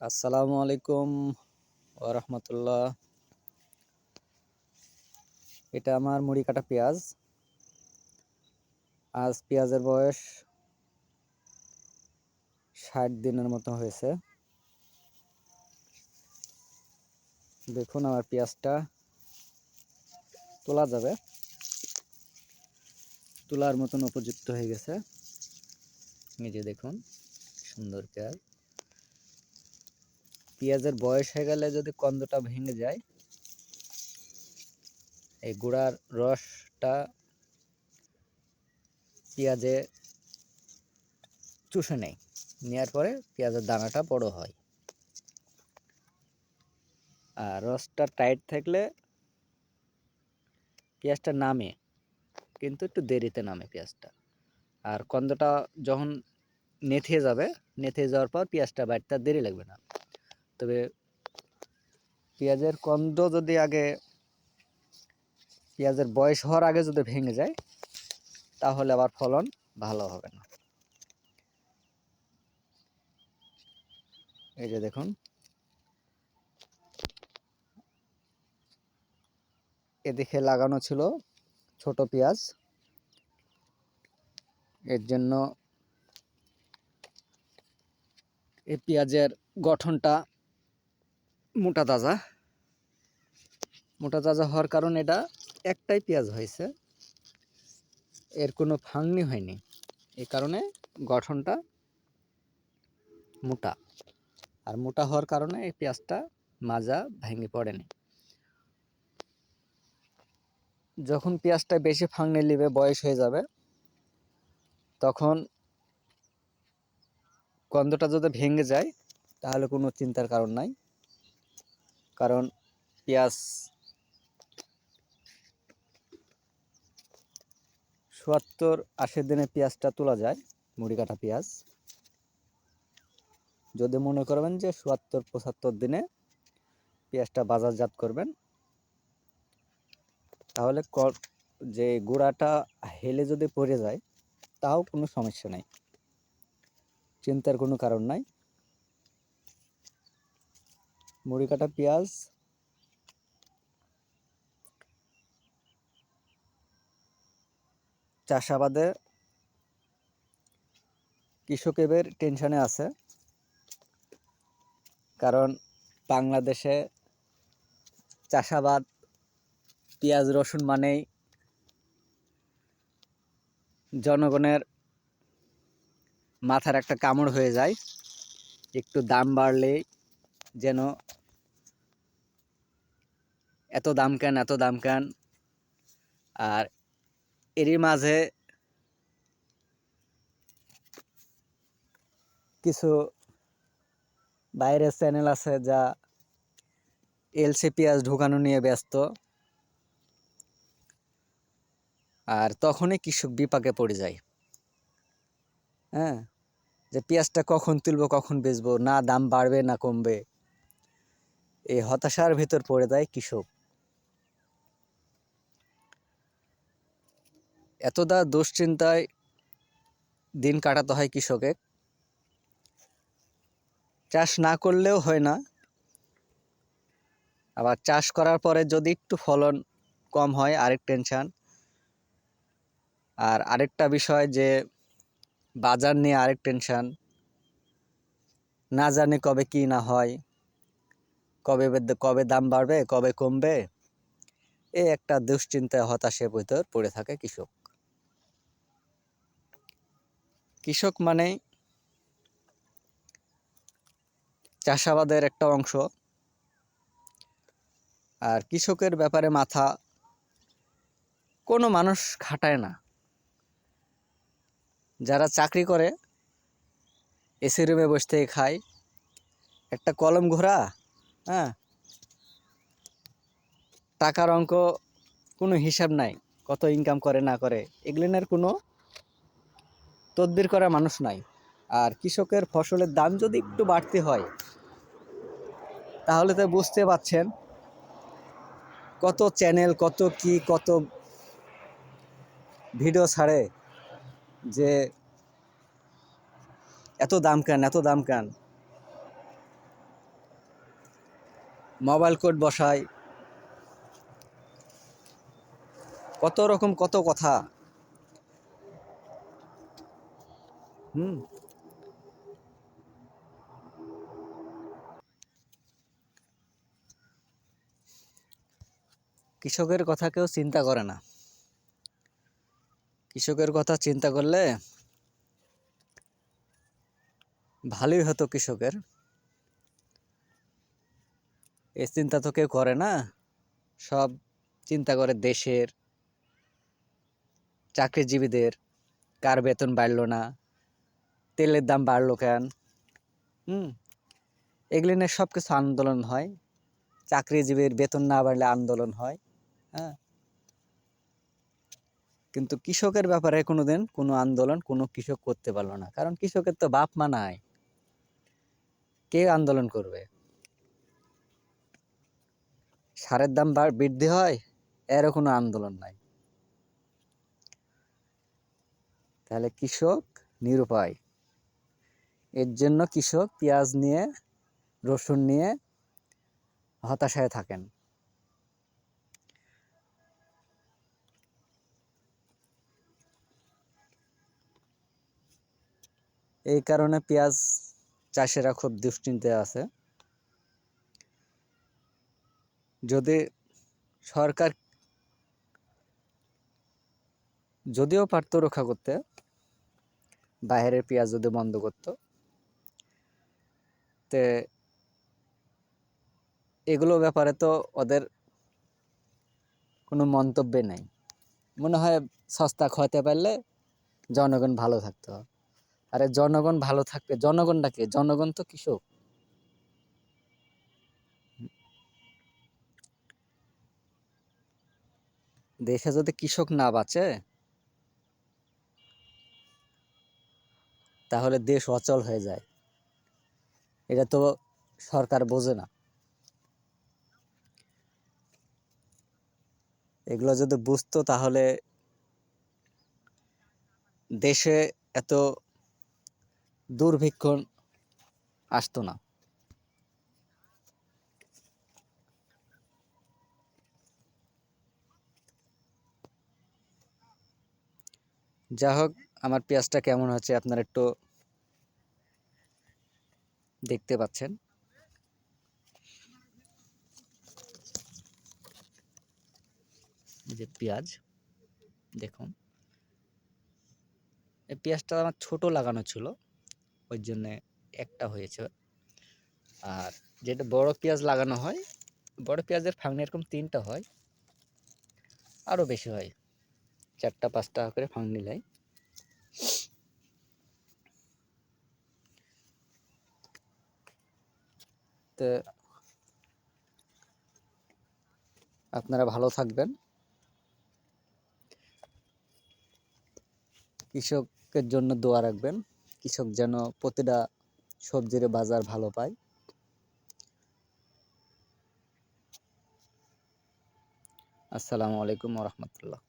আসসালামু আলাইকুম ওরহমতুল্লাহ এটা আমার মুড়ি কাটা পেঁয়াজ। আজ পেঁয়াজের বয়স ষাট দিনের মতো হয়েছে। দেখুন আমার পেঁয়াজটা তোলা যাবে। তোলার মতন উপযুক্ত হয়ে গেছে। নিজে দেখুন, সুন্দর পেঁয়াজ। পেঁয়াজের বয়স হয়ে গেলে যদি কন্দটা ভেঙে যায়, এই গুঁড়ার রসটা পেঁয়াজে চুষে নেয়। নেওয়ার পরে পেঁয়াজের দানাটা বড় হয়। আর রসটা টাইট থাকলে পেঁয়াজটা নামে, কিন্তু একটু দেরিতে নামে পেঁয়াজটা। আর কন্দটা যখন নেথে যাবে নেথে যাওয়ার পর পেঁয়াজটা বাড়তে দেরি লাগবে না। তবে পেঁয়াজের কন্দ যদি আগে পেঁয়াজের বয়স হওয়ার আগে যদি ভেঙে যায়, তাহলে আবার ফলন ভালো হবে না। এই যে দেখুন। এদিকে লাগানো ছিল ছোট পেঁয়াজ। এর জন্য এই পেঁয়াজের গঠনটা মোটা তাজা। মোটা তাজা হওয়ার কারণে এটা, একটাই পেঁয়াজ হয়েছে। এর কোনো ফাংনি হয়নি। এই কারণে গঠনটা মোটা। আর মোটা হওয়ার কারণে এই পেঁয়াজটা মাজা ভেঙে পড়েনি। যখন পেঁয়াজটা বেশি ফাংনি নিবে, বয়স হয়ে যাবে, তখন গন্ধটা যদি ভেঙে যায়, তাহলে কোনো চিন্তার কারণ নাই। কারণ পেঁয়াজ চুয়াত্তর আশি দিনে পেঁয়াজটা তোলা যায়, মুড়ি কাটা পেঁয়াজ। যদি মনে করবেন যে চুয়াত্তর পঁচাত্তর দিনে পেঁয়াজটা বাজারজাত করবেন, তাহলে যে গুঁড়াটা হেলে যদি পড়ে যায়, তাও কোনো সমস্যা নাই। চিন্তার কোনো কারণ নাই। মুড়ি কাটা পেঁয়াজ, চাষাবাদে কৃষক টেনশনে আছে, কারণ বাংলাদেশে চাষাবাদ, পেঁয়াজ, রসুন মানেই জনগণের মাথার একটা কামড় হয়ে যায়, একটু দাম বাড়লেই যেন এত দাম কেন, এত দাম কেন? আর এরই মাঝে কিছু বাইরের চ্যানেল আছে যা এলসি পেঁয়াজ ঢুকানো নিয়ে ব্যস্ত। আর তখনই কৃষক বিপাকে পড়ে যায়। হ্যাঁ যে পেঁয়াজটা কখন তুলবো, কখন বেচবো, না দাম বাড়বে, না কমবে, এই হতাশার ভেতর পড়ে যায় কৃষক। এতটা দুশ্চিন্তায় দিন কাটাতে হয় কৃষকের। চাষ না করলেও হয় না। আবার চাষ করার পরে যদি একটু ফলন কম হয়, আরেক টেনশান আর আরেকটা বিষয় যে, বাজার নিয়ে আরেক টেনশান না জানে কবে কি না হয়, কবে কবে দাম বাড়বে, কবে কমবে, এ একটা দুশ্চিন্তায় হতাশের ভিতর পড়ে থাকে কৃষক। কৃষক মানে চাষাবাদের একটা অংশ। আর কৃষকের ব্যাপারে মাথা কোনো মানুষ খাটায় না। যারা চাকরি করে এসি রুমে বসে থেকে খায়। একটা কলম ঘোরা হ্যাঁ? টাকার অঙ্ক কোনো হিসাব নাই, কত ইনকাম করে না করে। এগুলিনের কোনো তদবির করা মানুষ নাই আর কৃষকের ফসলের দাম যদি একটু বাড়তে হয়, তাহলে তো বুঝতে পাচ্ছেন কত চ্যানেল কত কি, কত ভিডিও ছাড়ে যে এত দাম কেন, এত দাম কেন। মোবাইল কোড বসায়। কত রকম কত কথা। হুম। কৃষকের কথা কেউ চিন্তা করে না। কৃষকের কথা চিন্তা করলে ভালোই হতো কৃষকের। এ চিন্তা তো কেউ করে না। সব চিন্তা করে দেশের চাকরিজীবীদের। কার বেতন বাড়লো না। তেলের দাম বাড়লো কেন? হুম? এগুলি নিয়ে সব কিছু আন্দোলন হয়। চাকরিজীবীর বেতন না বাড়লে আন্দোলন হয় হ্যাঁ? কিন্তু কৃষকের ব্যাপারে কোনোদিন কোনো আন্দোলন কোনো কৃষক করতে পারল না। কারণ কৃষকের তো বাপ মা নাই। কে আন্দোলন করবে? সারের দাম বৃদ্ধি হয়, এরও কোনো আন্দোলন নাই। তাহলে কৃষক নিরুপায়। এর জন্য কৃষক পেঁয়াজ নিয়ে, রসুন নিয়ে হতাশায় থাকেন। এই কারণে পেঁয়াজ চাষিরা খুব দুশ্চিন্তে আছে। যদি সরকার যদিও পারত রক্ষা করতে, বাইরের পেঁয়াজ যদি বন্ধ করতো তে এগুলো ব্যাপারে তো ওদের কোনো মন্তব্যে নেই। মনে হয় সস্তা খাওয়াতে পারলে জনগণ ভালো থাকতো। আরে জনগণ ভালো থাকবে, জনগণটা জনগণ তো কৃষক। দেশে যদি কৃষক না বাঁচে, তাহলে দেশ অচল হয়ে যায়। এটা তো সরকার বোঝে না। এগুলো যদি বুঝতো তাহলে দেশে এত দুর্ভিক্ষণ আসতো না। যা হোক, আমার পেঁয়াজটা কেমন হচ্ছে আপনারা একটু দেখতে পাচ্ছেন। যে পেঁয়াজ, দেখুন। এই পেঁয়াজটা আমার ছোট লাগানো ছিল, ওই জন্যে একটা হয়েছে। আর যেটা বড় পেঁয়াজ লাগানো হয়, বড় পেঁয়াজের ফাংনি এরকম তিনটা হয় আরও বেশি হয়, চারটা, পাঁচটা করে ফাংনি লাই। তো আপনারা ভালো থাকবেন। কৃষকের জন্য দোয়া রাখবেন। কৃষক যেন প্রতিটা সবজির বাজার ভালো পায়। আসসালামু আলাইকুম রহমতুল্লাহ।